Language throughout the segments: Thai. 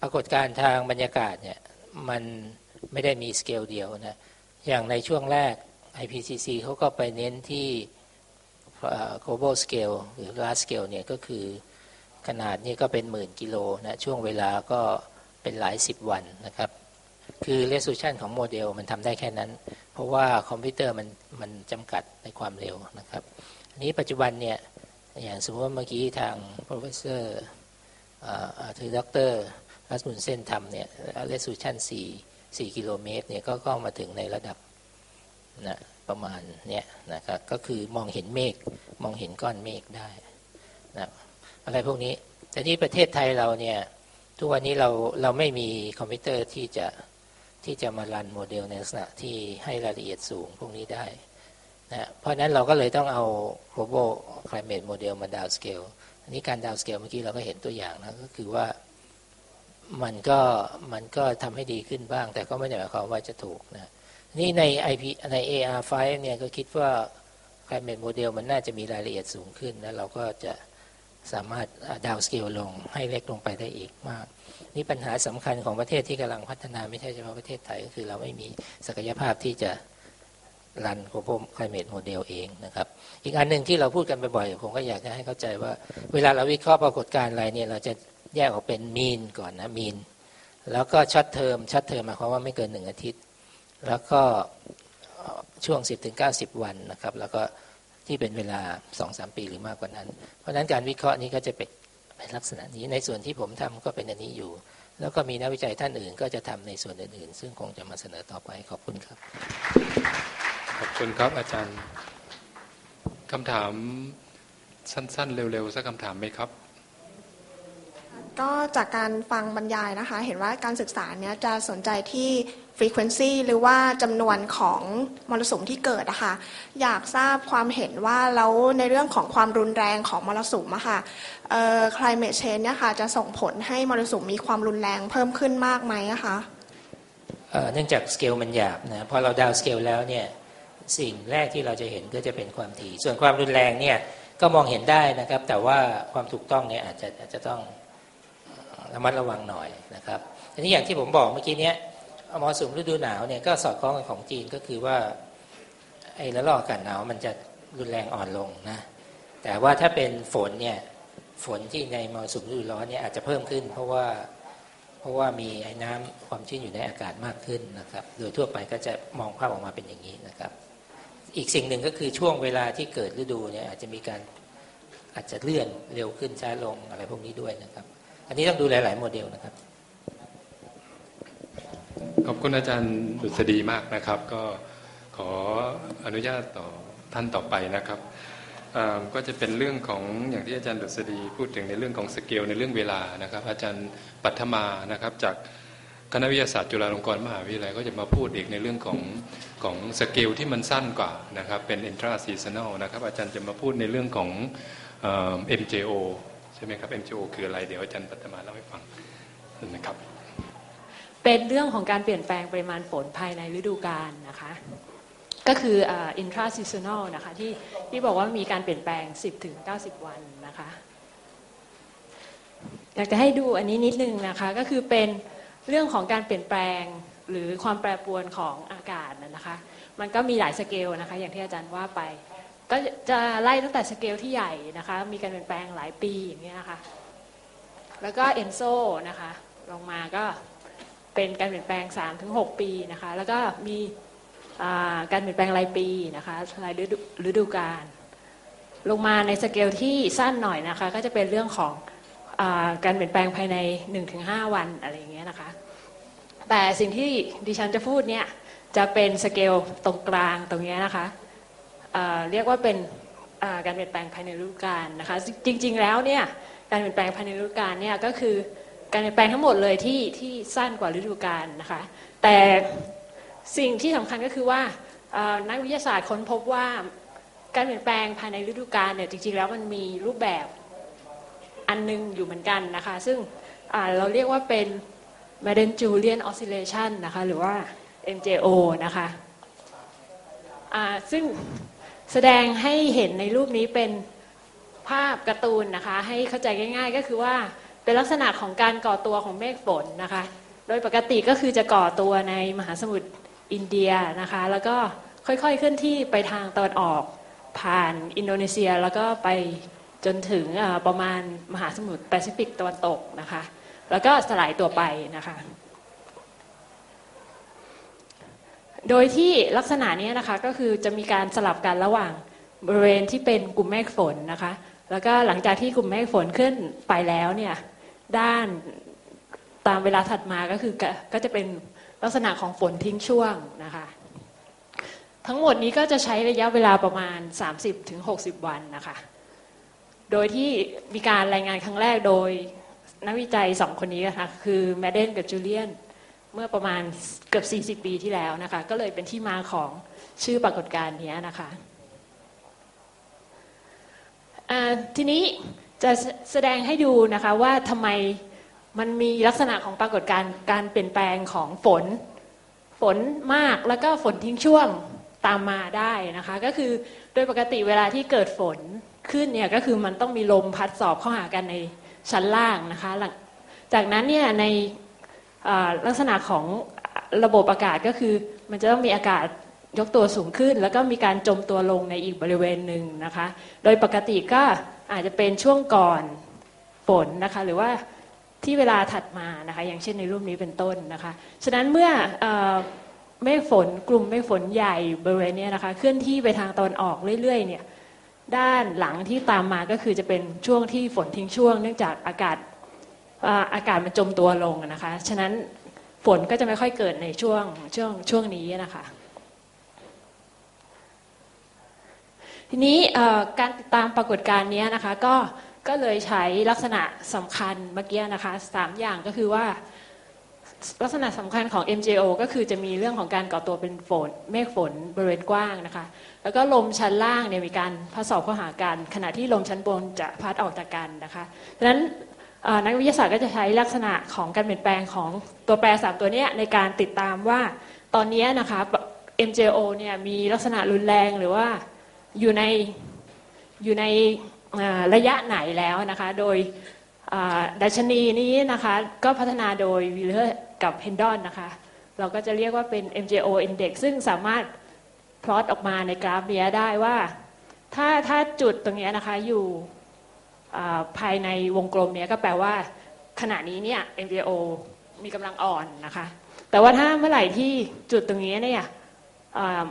ปรากฏการณ์ทางบรรยากาศเนี่ยมันไม่ได้มีสเกลเดียวนะอย่างในช่วงแรก IPCC เขาก็ไปเน้นที่ global scale หรือ large scale เนี่ยก็คือขนาดนี้ก็เป็นหมื่นกิโลนะช่วงเวลาก็เป็นหลายสิบวันนะครับคือ resolution ของโมเดลมันทำได้แค่นั้น เพราะว่าคอมพิวเตอร์มันมันจำกัดในความเร็วนะครับอันนี้ปัจจุบันเนี่ยอย่างสมมติว่าเมื่อกี้ทาง professor คือดร รัสมุนเส้นทำเนี่ยเรสูชันสี่สี่กิโลเมตรเนี่ยก็ก็มาถึงในระดับนะประมาณเนี้ยนะครับก็คือมองเห็นเมฆมองเห็นก้อนเมฆได้นะอะไรพวกนี้ แต่นี่ประเทศไทยเราเนี่ยทุกวันนี้เราเราไม่มีคอมพิวเตอร์ที่จะที่จะมารันโมเดลในลักษณะที่ให้รายละเอียดสูงพวกนี้ได้นะเพราะนั้นเราก็เลยต้องเอา global climate model มาดาวสเกลอันนี้การดาวสเกลเมื่อกี้เราก็เห็นตัวอย่างนะก็คือว่า มันก็มันก็ทำให้ดีขึ้นบ้าง แต่ก็ไม่ได้หมายความว่าจะถูกนะนี่ใน IP ใน AR5 เนี่ยก็คิดว่า climate model มันน่าจะมีรายละเอียดสูงขึ้นแล้วเราก็จะสามารถดาวสเกลลงให้เล็กลงไปได้อีกมาก นี่ปัญหาสำคัญของประเทศที่กำลังพัฒนาไม่ใช่เฉพาะประเทศไทย ก็คือเราไม่มีศักยภาพที่จะรันโคโ l ไคลเม t โมเดลเองนะครับ อีกอันหนึ่งที่เราพูดกันบ่อยๆผมก็อยากจะให้เข้าใจว่า เวลาเราวิเคราะห์ปรากฏการณ์อะไรเนี่ยเราจะ แยกออกเป็นมีนก่อนนะมีน แล้วก็ช็อตเทอมช็อตเทอมหมายความว่าไม่เกินหนึ่งอาทิตย์ แล้วก็ช่วง 10ถึง90วันนะครับ แล้วก็ที่เป็นเวลา 2-3 ปีหรือมากกว่านั้น เพราะฉะนั้นการวิเคราะห์นี้ก็จะเป็นลักษณะนี้ในส่วนที่ผมทำก็เป็นอันนี้อยู่ แล้วก็มีนักวิจัยท่านอื่นก็จะทำในส่วนอื่นๆ ซึ่งคงจะมาเสนอต่อไปขอบคุณครับ ขอบคุณครับอาจารย์คำถามสั้นๆ เร็วๆสักคำถามไหมครับ ก็จากการฟังบรรยายนะคะ เห็นว่าการศึกษาเนี้ยจะสนใจที่ frequency หรือว่าจำนวนของมรสุมที่เกิดนะคะอยากทราบความเห็นว่าแล้วในเรื่องของความรุนแรงของมรสุมอะค่ะ climate change เนี่ยค่ะจะส่งผลให้มรสุมมีความรุนแรงเพิ่มขึ้นมากไหมะคะเนื่องจากสเกลมันหยาบนะพอเราดาวสเกลแล้วเนี่ยสิ่งแรกที่เราจะเห็นก็จะเป็นความถี่ ส่วนความรุนแรงเนี่ยก็มองเห็นได้นะครับ แต่ว่าความถูกต้องเนี่ยอาจจะอาจจะต้อง ระมัดระวังหน่อยนะครับอันนี้อย่างที่ผมบอกเมื่อกี้เนี้ยมรสุมฤดูหนาวเนี่ยก็สอดคล้องกับของจีนก็คือว่าไอ้ระลอกอากาศหนาวมันจะรุนแรงอ่อนลงนะแต่ว่าถ้าเป็นฝนเนี่ยฝนที่ในมรสุมฤดูร้อนเนี่ยอาจจะเพิ่มขึ้น เพราะว่าเพราะว่ามีไอ้น้ำความชื้นอยู่ในอากาศมากขึ้นนะครับ โดยทั่วไปก็จะมองภาพออกมาเป็นอย่างนี้นะครับ อีกสิ่งหนึ่งก็คือช่วงเวลาที่เกิดฤดูเนี่ยอาจจะมีการอาจจะเลื่อนเร็วขึ้นช้าลงอะไรพวกนี้ด้วยนะครับ อันนี้ต้องดูหลาย ๆ โมเดลนะครับ ขอบคุณอาจารย์ดุษฎีมากนะครับ ก็ขออนุญาตต่อท่านต่อไปนะครับก็จะเป็นเรื่องของอย่างที่อาจารย์ดุษฎีพูดถึงในเรื่องของสเกลในเรื่องเวลานะครับ อาจารย์ปัทมานะครับ จากคณะวิทยาศาสตร์จุฬาลงกรณ์มหาวิทยาลัยก็จะมาพูดอีกในเรื่องของของสเกลที่มันสั้นกว่านะครับเป็น intra seasonal นะครับอาจารย์จะมาพูดในเรื่องของ MJO ช่ไหมครับ MJO คืออะไรเดี๋ยวอาจารย์ปัตมาเล่าให้ฟังนะครับ เป็นเรื่องของการเปลี่ยนแปลงปริมาณฝนภายในฤดูกาลนะคะ ก็คือ intra seasonal นะคะที่ที่บอกว่ามีการเปลี่ยนแปลง 10ถึง90 วันนะคะ อยากจะให้ดูอันนี้นิดนึงนะคะ ก็คือเป็นเรื่องของการเปลี่ยนแปลงหรือความแปรปรวนของอากาศนะคะ มันก็มีหลายสเกลนะคะ อย่างที่อาจารย์ว่าไป ก็จะไล่ตั้งแต่สเกลที่ใหญ่นะคะ มีการเปลี่ยนแปลงหลายปีอย่างนี้ยนะคะ แล้วก็เอนโซนะคะ ลงมาก็เป็นการเปลี่ยนแปลง 3-6 ปีนะคะ แล้วก็มีการเปลี่ยนแปลงรายปีนะคะรายฤดูกาลลงมาในสเกลที่สั้นหน่อยนะคะ ก็จะเป็นเรื่องของอการเปลี่ยนแปลงภายใน 1-5 วันอะไรอย่างเงี้ยนะคะ แต่สิ่งที่ดิฉันจะพูดเนี่ยจะเป็นสเกลตรงกลางตรงนี้นะคะ เรียกว่าเป็นการเปลี่ยนแปลงภายในฤดูกาลนะคะจริงๆแล้วเนี่ยการเปลี่ยนแปลงภายในฤดูกาลเนี่ยก็คือการเปลี่ยนแปลงทั้งหมดเลยที่ที่สั้นกว่าฤดูกาลนะคะแต่สิ่งที่สำคัญก็คือว่านักวิทยาศาสตร์ค้นพบว่าการเปลี่ยนแปลงภายในฤดูกาลเนี่ยจริงๆแล้วมันมีรูปแบบอันนึงอยู่เหมือนกันนะคะซึ่งเราเรียกว่าเป็น m a d e n Julian Oscillation นะคะหรือว่า MJO นะคะซึ่ง แสดงให้เห็นในรูปนี้เป็นภาพการ์ตูนนะคะ ให้เข้าใจง่าย ๆ ก็คือว่าเป็นลักษณะของการก่อตัวของเมฆฝนนะคะ โดยปกติก็คือจะก่อตัวในมหาสมุทรอินเดียนะคะ แล้วก็ค่อยๆเคลื่อนที่ไปทางตะวันออกผ่านอินโดนีเซียแล้วก็ไปจนถึงประมาณมหาสมุทรแปซิฟิกตะวันตกนะคะ แล้วก็สลายตัวไปนะคะ โดยที่ลักษณะนี้นะคะก็คือจะมีการสลับกันระหว่างบริเวณที่เป็นกลุ่มเมฆฝนนะคะ แล้วก็หลังจากที่กลุ่มเมฆฝนขึ้นไปแล้วเนี่ยด้านตามเวลาถัดมาก็คือก็จะเป็นลักษณะของฝนทิ้งช่วงนะคะ ทั้งหมดนี้ก็จะใช้ระยะเวลาประมาณ 30-60 วันนะคะ โดยที่มีการรายงานครั้งแรกโดยนักวิจัยสองคนนี้นะคะคือแมดเดนกับจูเลียน เมื่อประมาณเกือบ 40 ปีที่แล้วนะคะ ก็เลยเป็นที่มาของชื่อปรากฏการณ์นี้นะคะทีนี้จะแสดงให้ดูนะคะว่าทำไมมันมีลักษณะของปรากฏการณ์การเปลี่ยนแปลงของฝน ฝนมากแล้วก็ฝนทิ้งช่วงตามมาได้นะคะ ก็คือโดยปกติเวลาที่เกิดฝนขึ้นเนี่ยก็คือมันต้องมีลมพัดสอบเข้าหากันในชั้นล่างนะคะ จากนั้นเนี่ยใน ลักษณะของระบบอากาศก็คือ มันจะต้องมีอากาศยกตัวสูงขึ้น แล้วก็มีการจมตัวลงในอีกบริเวณหนึ่งนะคะ โดยปกติก็อาจจะเป็นช่วงก่อนฝนนะคะหรือว่าที่เวลาถัดมานะคะอย่างเช่นในรูปนี้เป็นต้นนะคะฉะนั้นเมื่อเมฆฝนกลุ่มเมฆฝนใหญ่บริเวณนี้นะคะเคลื่อนที่ไปทางตอนออกเรื่อยๆเนี่ยด้านหลังที่ตามมาก็คือจะเป็นช่วงที่ฝนทิ้งช่วง เนื่องจากอากาศ อากาศมันจมตัวลงนะคะ ฉะนั้นฝนก็จะไม่ค่อยเกิดในช่วงช่วงช่วงนี้นะคะทีนี้การติดตามปรากฏการณ์นี้นะคะก็ก็เลยใช้ลักษณะสำคัญเมื่อกี้นะคะสามอย่างก็คือว่าลักษณะสำคัญของ MJO ก็คือจะมีเรื่องของการก่อตัวเป็นฝนเมฆฝนบริเวณกว้างนะคะ แล้วก็ลมชั้นล่างเนี่ยมีการพัดสอบเข้าหากัน ขณะที่ลมชั้นบนจะพัดออกจากกันนะคะดังนั้น นักวิทยาศาสตร์ก็จะใช้ลักษณะของการเปลี่ยนแปลงของตัวแปรสามตัวนี้ในการติดตามว่าตอนนี้นะคะ MJO เนี่ยมีลักษณะรุนแรงหรือว่าอยู่ในอยู่ในระยะไหนแล้วนะคะ โดยดัชนีนี้นะคะก็พัฒนาโดยวิลเลอร์กับเฮนดอนนะคะ เราก็จะเรียกว่าเป็น MJO Index ซึ่งสามารถพลอตออกมาในกราฟนี้ได้ว่า ถ้าถ้าจุดตรงนี้นะคะอยู่ ภายในวงกลมเนี้ยก็แปลว่าขณะนี้เนี่ย MJO มีกำลังอ่อนนะคะ แต่ว่าถ้าเมื่อไหร่ที่จุดตรงนี้เนี่ย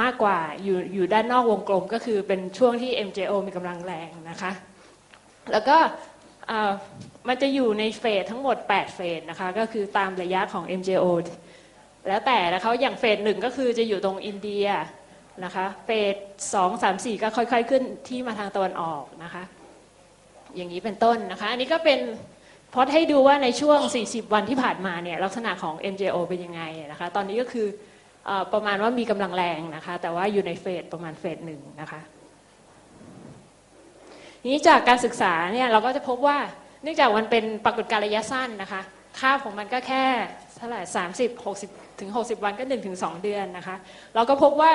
มากกว่าอยู่อยู่ด้านนอกวงกลมก็คือเป็นช่วงที่ MJO มีกำลังแรงนะคะ แล้วก็มันจะอยู่ในเฟสทั้งหมด 8 เฟสนะคะ ก็คือตามระยะของ MJO แล้วแต่นะคะอย่างเฟสหนึ่งก็คือจะอยู่ตรงอินเดียนะคะ เฟสสองสามสี่ก็ค่อยๆขึ้นที่มาทางตะวันออกนะคะ อย่างนี้เป็นต้นนะคะ อันนี้ก็เป็นพอให้ดูว่าในช่วง 40 วันที่ผ่านมาเนี่ยลักษณะของ MJO เป็นยังไงนะคะ ตอนนี้ก็คือประมาณว่ามีกำลังแรงนะคะ แต่ว่าอยู่ในเฟสประมาณเฟสหนึ่งนะคะนี้จากการศึกษาเนี่ยเราก็จะพบว่าเนื่องจากมันเป็นปรากฏการณ์ระยะสั้นนะคะค่าของมันก็แค่เท่าไหร่สามสิบหกสิบถึงหกสิบวันก็หนึ่งถึงสองเดือนนะคะ เราก็พบว่า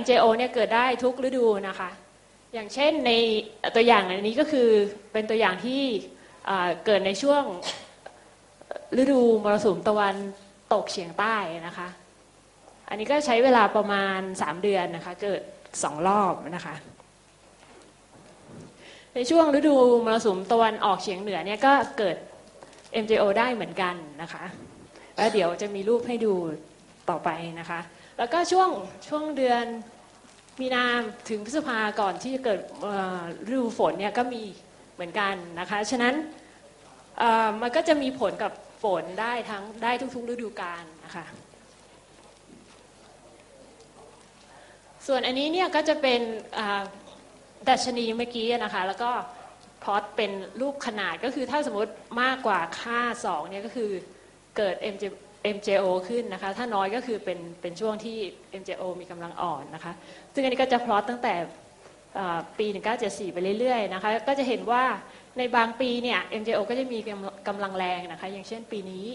MJO เนี่ยเกิดได้ทุกฤดูนะคะ อย่างเช่นในตัวอย่างอันนี้ก็คือเป็นตัวอย่างที่เกิดในช่วงฤดูมรสุมตะวันตกเฉียงใต้นะคะ อันนี้ก็ใช้เวลาประมาณ 3 เดือนนะคะ เกิดสองรอบนะคะ ในช่วงฤดูมรสุมตะวันออกเฉียงเหนือเนี่ยก็เกิด MJO ได้เหมือนกันนะคะ แล้วเดี๋ยวจะมีรูปให้ดูต่อไปนะคะ แล้วก็ช่วงช่วงเดือน มีนาถึงพฤษภาก่อนที่จะเกิดฤดูฝนเนี่ยก็มีเหมือนกันนะคะ ฉะนั้นมันก็จะมีผลกับฝนได้ทั้งได้ทุกๆฤดูกาลนะคะส่วนอันนี้เนี่ยก็จะเป็นดัชนีเมื่อกี้นะคะ แล้วก็พอตเป็นรูปขนาดก็คือถ้าสมมติมากกว่าค่า 2 เนี่ยก็คือเกิด MJO ขึ้นนะคะ ถ้าน้อยก็คือเป็นเป็นช่วงที่ MJO มีกำลังอ่อนนะคะ ซึ่งอันนี้ก็จะพลอตตั้งแต่ปี 1974 ไปเรื่อยๆนะคะ ก็จะเห็นว่าในบางปีเนี่ย MJO ก็จะมีกำลังแรงนะคะ อย่างเช่นปีนี้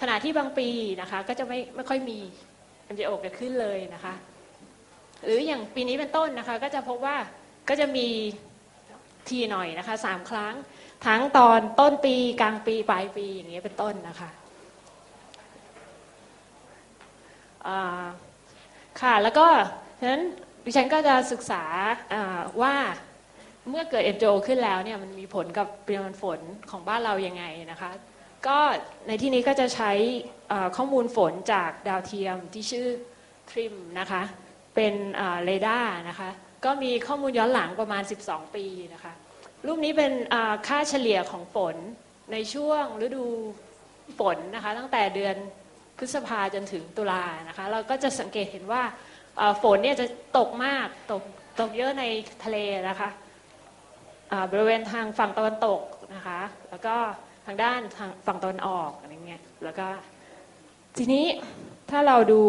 ขณะที่บางปีนะคะก็จะไม่ไม่ค่อยมี MJO เกิดขึ้นเลยนะคะ หรืออย่างปีนี้เป็นต้นนะคะ ก็จะพบว่าก็จะมีทีหน่อยนะคะสามครั้ง ทั้งตอนต้นปีกลางปีปลายปีอย่างเงี้ยเป็นต้นนะคะอ่า ค่ะ แล้วก็ฉะนั้นดิฉันก็จะศึกษาว่าเมื่อเกิด MJO ขึ้นแล้วเนี่ยมันมีผลกับปริมาณฝนของบ้านเรายังไงนะคะ ก็ในที่นี้ก็จะใช้ข้อมูลฝนจากดาวเทียมที่ชื่อทริมนะคะ เป็นเรดาร์นะคะ ก็มีข้อมูลย้อนหลังประมาณ 12 ปีนะคะ รูปนี้เป็นค่าเฉลี่ยของฝนในช่วงฤดูฝนนะคะ ตั้งแต่เดือน พฤษภาจนถึงตุลานะคะ เราก็จะสังเกตเห็นว่าฝนเนี่ยจะตกมากตกตกเยอะในทะเลนะคะบริเวณทางฝั่งตะวันตกนะคะ แล้วก็ทางด้านทางฝั่งตะวันออกอะไรเงี้ยแล้วก็ทีนี้ถ้าเราดู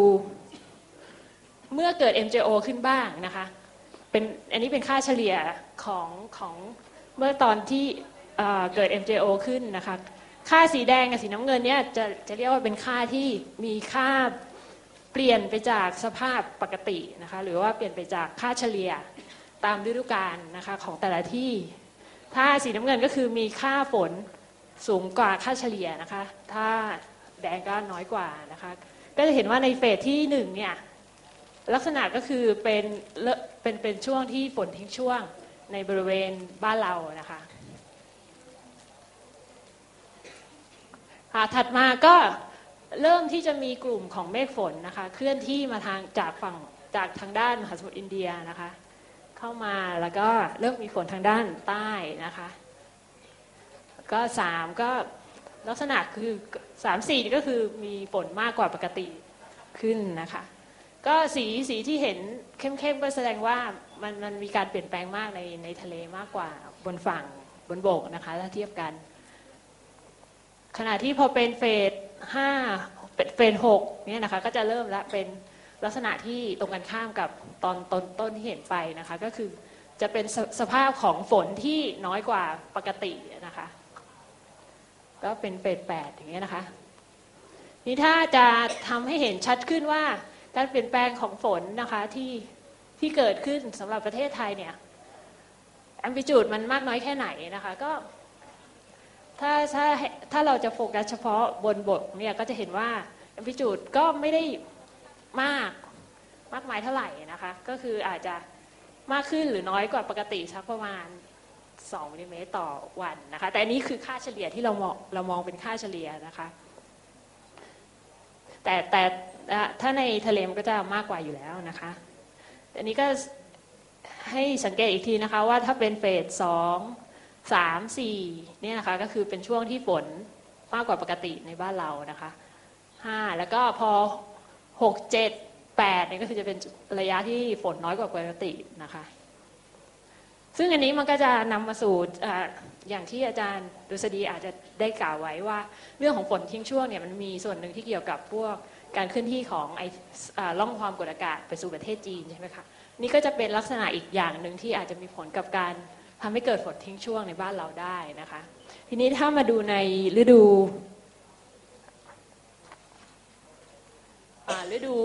เมื่อเกิด MJO ขึ้นบ้างนะคะเป็นอันนี้เป็นค่าเฉลี่ยของของเมื่อตอนที่เอ่อเกิด MJO ขึ้นนะคะ ค่าสีแดงกับสีน้ำเงินเนี่ยจะจะเรียกว่าเป็นค่าที่มีค่าเปลี่ยนไปจากสภาพปกตินะคะหรือว่าเปลี่ยนไปจากค่าเฉลี่ยตามฤดูกาลนะคะของแต่ละที่ ถ้าสีน้ำเงินก็คือมีค่าฝนสูงกว่าค่าเฉลี่ยนะคะ ถ้าแดงก็น้อยกว่านะคะก็จะเห็นว่าในเฟสที่หนึ่งเนี่ยลักษณะก็คือเป็นเลเป็นเป็นช่วงที่ฝนทิ้งช่วงในบริเวณบ้านเรานะคะ ค่ะถัดมาก็เริ่มที่จะมีกลุ่มของเมฆฝนนะคะ เคลื่อนที่มาทางจากฝั่งจากทางด้านมหาสมุทรอินเดียนะคะ เข้ามาแล้วก็เริ่มมีฝนทางด้านใต้นะคะ ก็สามก็ลักษณะคือสามสี่ก็คือมีฝนมากกว่าปกติขึ้นนะคะ ก็สีสีที่เห็นเข้มๆก็แสดงว่ามันมันมีการเปลี่ยนแปลงมากในในทะเลมากกว่าบนฝั่งบนบกนะคะ ถ้าเทียบกัน ขณะที่พอเป็นเฟสห้าเฟสหกเนี่ยนะคะก็จะเริ่มละเป็นลักษณะที่ตรงกันข้ามกับตอนต้นต้นที่เห็นไปนะคะก็คือจะเป็นสสภาพของฝนที่น้อยกว่าปกตินะคะก็เป็นเฟสแปดอย่างเงี้ยนะคะนี่ถ้าจะทำให้เห็นชัดขึ้นว่าการเปลี่ยนแปลงของฝนนะคะที่ที่เกิดขึ้นสำหรับประเทศไทยเนี่ยแอมพลิจูดมันมากน้อยแค่ไหนนะคะก็ ถ้าถ้าถ้าเราจะโฟกัสเฉพาะบนบทเนี่ยก็จะเห็นว่าแอมพลิจูดก็ไม่ได้มากมากมายเท่าไหร่นะคะ ก็คืออาจจะมากขึ้นหรือน้อยกว่าปกติสักประมาณ2มิลลิเมตรต่อวันนะคะ แต่อันนี้คือค่าเฉลี่ยที่เรามองเรามองเป็นค่าเฉลี่ยนะคะ แต่แต่ถ้าในทะเลมันก็จะมากกว่าอยู่แล้วนะคะอันนี้ก็ให้สังเกตอีกทีนะคะว่าถ้าเป็นเฟสสอง สามสี่เนี่ยนะคะก็คือเป็นช่วงที่ฝนมากกว่าปกติในบ้านเรานะคะห้าแล้วก็พอหกเจ็ดแปดเนี่ยก็คือจะเป็นระยะที่ฝนน้อยกว่าปกตินะคะ ซึ่งอันนี้มันก็จะนำมาสู่อย่างที่อาจารย์ดุษฎีอาจจะได้กล่าวไว้ว่า เรื่องของฝนทิ้งช่วงเนี่ยมันมีส่วนหนึ่งที่เกี่ยวกับพวกการเคลื่อนที่ของไอล่องความกดอากาศไปสู่ประเทศจีนใช่ไหมคะนี่ก็จะเป็นลักษณะอีกอย่างหนึ่งที่อาจจะมีผลกับการ ทำให้เกิดฝนทิ้งช่วงในบ้านเราได้นะคะ ทีนี้ถ้ามาดูในฤดูฤดู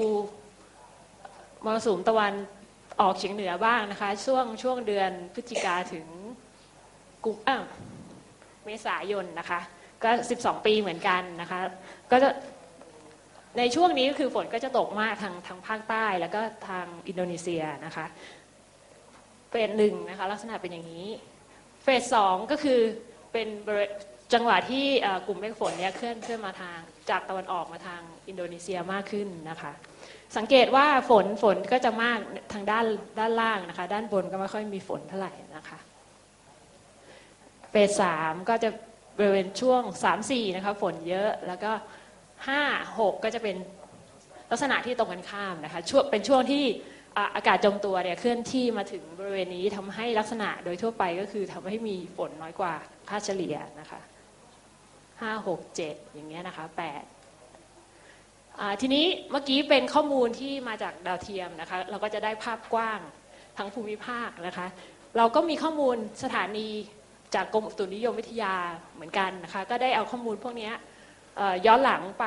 มรสุมตะวันออกเฉียงเหนือบ้างนะคะ ช่วงช่วงเดือนพฤศจิกาถึงกุมเมษายนนะคะ ก็ 12 ปีเหมือนกันนะคะ ก็จะในช่วงนี้ก็คือฝนก็จะตกมากทางทางภาคใต้แล้วก็ทางอินโดนีเซียนะคะ เฟสหนึ่งนะคะลักษณะเป็นอย่างนี้ เฟสสองก็คือเป็นจังหวะที่กลุ่มเมฆฝนเนี่ยเคลื่อนเคลื่อนมาทางจากตะวันออกมาทางอินโดนีเซียมากขึ้นนะคะสังเกตว่าฝนฝนก็จะมากทางด้านด้านล่างนะคะ ด้านบนก็ไม่ค่อยมีฝนเท่าไหร่นะคะเฟสสามก็จะบริเวณช่วงสามสี่นะคะฝนเยอะแล้วก็ห้าหกก็จะเป็นลักษณะที่ตรงกันข้ามนะคะช่วงเป็นช่วงที่ อากาศจมตัวเนี่ยเคลื่อนที่มาถึงบริเวณนี้ทำให้ลักษณะโดยทั่วไปก็คือทำให้มีฝนน้อยกว่าค่าเฉลี่ยนะคะห้าหกเจ็ดอย่างเงี้ยนะคะแปดทีนี้เมื่อกี้เป็นข้อมูลที่มาจากดาวเทียมนะคะเราก็จะได้ภาพกว้างทั้งภูมิภาคนะคะ เราก็มีข้อมูลสถานีจากกรมอุตุนิยมวิทยาเหมือนกันนะคะ ก็ได้เอาข้อมูลพวกนี้ย้อนหลังไป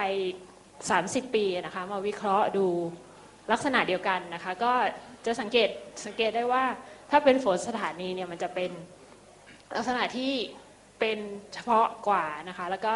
30 ปีนะคะ มาวิเคราะห์ดู ลักษณะเดียวกันนะคะ ก็จะสังเกตสังเกตได้ว่าถ้าเป็นฝนสถานีเนี่ยมันจะเป็นลักษณะที่เป็นเฉพาะกว่านะคะ แล้วก็